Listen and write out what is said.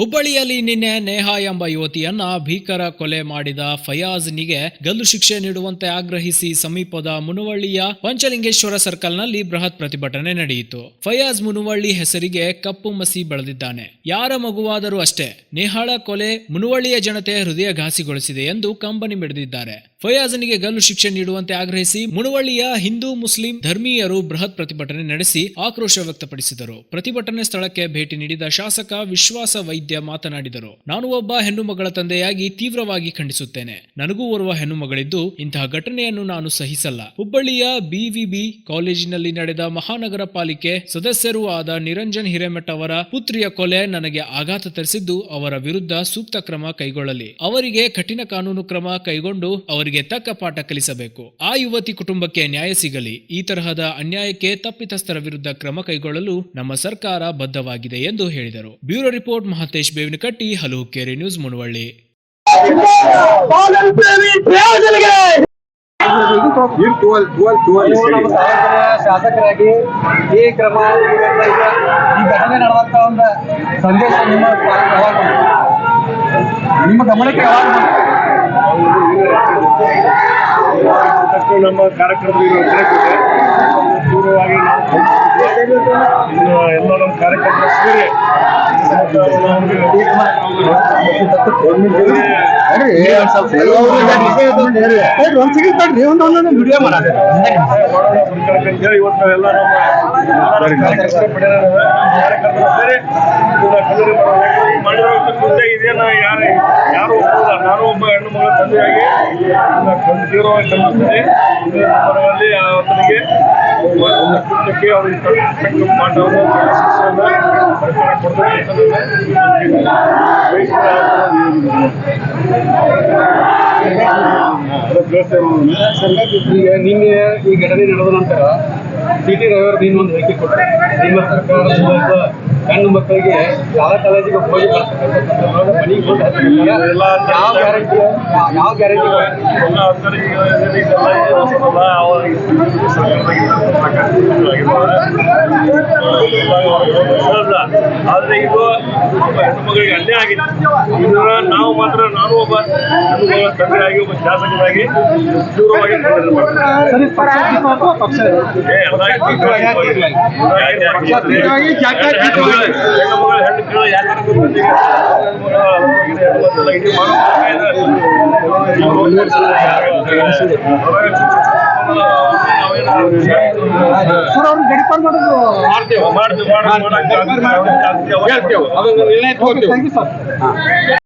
ಹುಬ್ಬಳ್ಳಿಯಲ್ಲಿ ನಿನ್ನೆ ನೇಹಾ ಎಂಬ ಯುವತಿಯನ್ನ ಭೀಕರ ಕೊಲೆ ಮಾಡಿದ ಫಯಾಜ್ನಿಗೆ ಗಲ್ಲು ಶಿಕ್ಷೆ ನೀಡುವಂತೆ ಆಗ್ರಹಿಸಿ ಸಮೀಪದ ಮುನುವಳ್ಳಿಯ ಪಂಚಲಿಂಗೇಶ್ವರ ಸರ್ಕಲ್ನಲ್ಲಿ ಬೃಹತ್ ಪ್ರತಿಭಟನೆ ನಡೆಯಿತು. ಫಯಾಜ್ ಮುನುವಳ್ಳಿ ಹೆಸರಿಗೆ ಕಪ್ಪು ಮಸಿ ಬೆಳೆದಿದ್ದಾನೆ. ಯಾರ ಮಗುವಾದರೂ ಅಷ್ಟೇ, ನೇಹಾಳ ಕೊಲೆ ಮುನುವಳ್ಳಿಯ ಜನತೆ ಹೃದಯ ಘಾಸಿಗೊಳಿಸಿದೆ ಎಂದು ಕಂಬನಿ ಮಿಡಿದಿದ್ದಾರೆ. ಫಯಾಜ್ನಿಗೆ ಗಲ್ಲು ಶಿಕ್ಷೆ ನೀಡುವಂತೆ ಆಗ್ರಹಿಸಿ ಮುನುವಳ್ಳಿಯ ಹಿಂದೂ ಮುಸ್ಲಿಂ ಧರ್ಮೀಯರು ಬೃಹತ್ ಪ್ರತಿಭಟನೆ ನಡೆಸಿ ಆಕ್ರೋಶ ವ್ಯಕ್ತಪಡಿಸಿದರು. ಪ್ರತಿಭಟನೆ ಸ್ಥಳಕ್ಕೆ ಭೇಟಿ ನೀಡಿದ ಶಾಸಕ ವಿಶ್ವಾಸ ವೈದ್ಯ ಮಾತನಾಡಿದರು. ನಾನು ಒಬ್ಬ ಹೆಣ್ಣು ಮಗಳ ತಂದೆಯಾಗಿ ತೀವ್ರವಾಗಿ ಖಂಡಿಸುತ್ತೇನೆ. ನನಗೂ ಓರ್ವ ಹೆಣ್ಣು ಮಗಳಿದ್ದು ಇಂತಹ ಘಟನೆಯನ್ನು ನಾನು ಸಹಿಸಲ್ಲ. ಹುಬ್ಬಳ್ಳಿಯ ಬಿವಿಬಿ ಕಾಲೇಜಿನಲ್ಲಿ ನಡೆದ ಮಹಾನಗರ ಪಾಲಿಕೆ ಸದಸ್ಯರೂ ಆದ ನಿರಂಜನ್ ಹಿರೇಮಠ್ ಅವರ ಪುತ್ರಿಯ ಕೊಲೆ ನನಗೆ ಆಘಾತ ತರಿಸಿದ್ದು ಅವರ ವಿರುದ್ಧ ಸೂಕ್ತ ಕ್ರಮ ಕೈಗೊಳ್ಳಲಿ. ಅವರಿಗೆ ಕಠಿಣ ಕಾನೂನು ಕ್ರಮ ಕೈಗೊಂಡು ಅವರಿಗೆ ತಕ್ಕ ಪಾಠ ಕಲಿಸಬೇಕು. ಆ ಯುವತಿ ಕುಟುಂಬಕ್ಕೆ ನ್ಯಾಯ ಸಿಗಲಿ. ಈ ತರಹದ ಅನ್ಯಾಯಕ್ಕೆ ತಪ್ಪಿತಸ್ಥರ ವಿರುದ್ಧ ಕ್ರಮ ಕೈಗೊಳ್ಳಲು ನಮ್ಮ ಸರ್ಕಾರ ಬದ್ಧವಾಗಿದೆ ಎಂದು ಹೇಳಿದರು. ಬ್ಯೂರೋ ರಿಪೋರ್ಟ್, ಮಹತೇಶ್ ಬೇವಿನಕಟ್ಟಿ ಹಲವು ಕೇರಿ ನ್ಯೂಸ್ ಮುನವಳ್ಳಿ ಶಾಸಕರಾಗಿ ಈ ಕ್ರಮ ಈ ಘಟನೆ ನಡೆದಂತ ಒಂದು ಸಂದೇಶ ನಿಮ್ಮ ನಿಮ್ಮ ಗಮನಕ್ಕೆ ಯಾವಾಗ ನಮ್ಮ ಕಾರ್ಯಕ್ರಮದಲ್ಲಿ ರಚನೆ ಕೊಟ್ಟೆ ಪೂರ್ವವಾಗಿ ನಾವು ಇನ್ನು ಎಲ್ಲ ನಮ್ಮ ಕಾರ್ಯಕರ್ತರು ಸೇರಿ ಅಂತೇಳಿ ಇವತ್ತು ಎಲ್ಲ ನಮ್ಮ ಕಾರ್ಯಕರ್ತರು ಸೇರಿ ನಾನು ಒಬ್ಬ ಹೆಣ್ಣು ಮಗಳ ತಂದೆಯಾಗಿ ಕಲಿಸ್ತೀನಿ ತೀವ್ರವಾಗಿ ಇದರ ಪರವಾಗಿ ಆತನಿಗೆ ಕೃತ್ಯಕ್ಕೆ ಅವರಿಗೆ ತಕ್ಕ ಪಾಠವನ್ನು ಶಿಕ್ಷಣ ತಿಳಿಸ್ತೇನೆ ಈಗ ನಿನ್ನೆ ಈ ಘಟನೆ ನಡೆದ ನಂತರ ಸಿ ಟಿ ರವಿಯವರು ನೀನು ಒಂದು ಹೇಳಿಕೆ ಕೊಟ್ಟರು. ನಿಮ್ಮ ಸರ್ಕಾರ ಒಬ್ಬ ಹೆಣ್ಣು ಮಕ್ಕಳಿಗೆ ಯಾವ ಕಾಲೇಜಿಗೆ ಹೋಗಿ ಬರ್ತಕ್ಕಂಥ ಮನೆಗೆ ಹೋಗಿ ಯಾವ ಗ್ಯಾರಂಟಿ ಯಾವ ಗ್ಯಾರಂಟಿ ಅವರಿಗೆ ಆದ್ರೆ ಇದು ಒಬ್ಬ ಹೆಣ್ಣು ಮಗಳಿಗೆ ಅಲ್ಲೇ ಆಗಿದೆ ಇದರ ನಾವು ಮಾತ್ರ ನಾನು ಒಬ್ಬ ಹೆಣ್ಣು ಮಗಳ ತಂದೆಯಾಗಿ ಒಬ್ಬ ಶಾಸಕರಾಗಿ ದೂರವಾಗಿ ಜಾತ್ಯತೀತವಾಗಿ. ಹೆಣ್ಣು ಮಗಳು ಹೆಣ್ಣು ಕೇಳೋ ಯಾಕೆ ಮಾಡ್ತೇವೆ ಮಾಡ್ತೇವೆ ಅದನ್ನು ನಿರ್ಣಯ ತಗೋತೀವಿ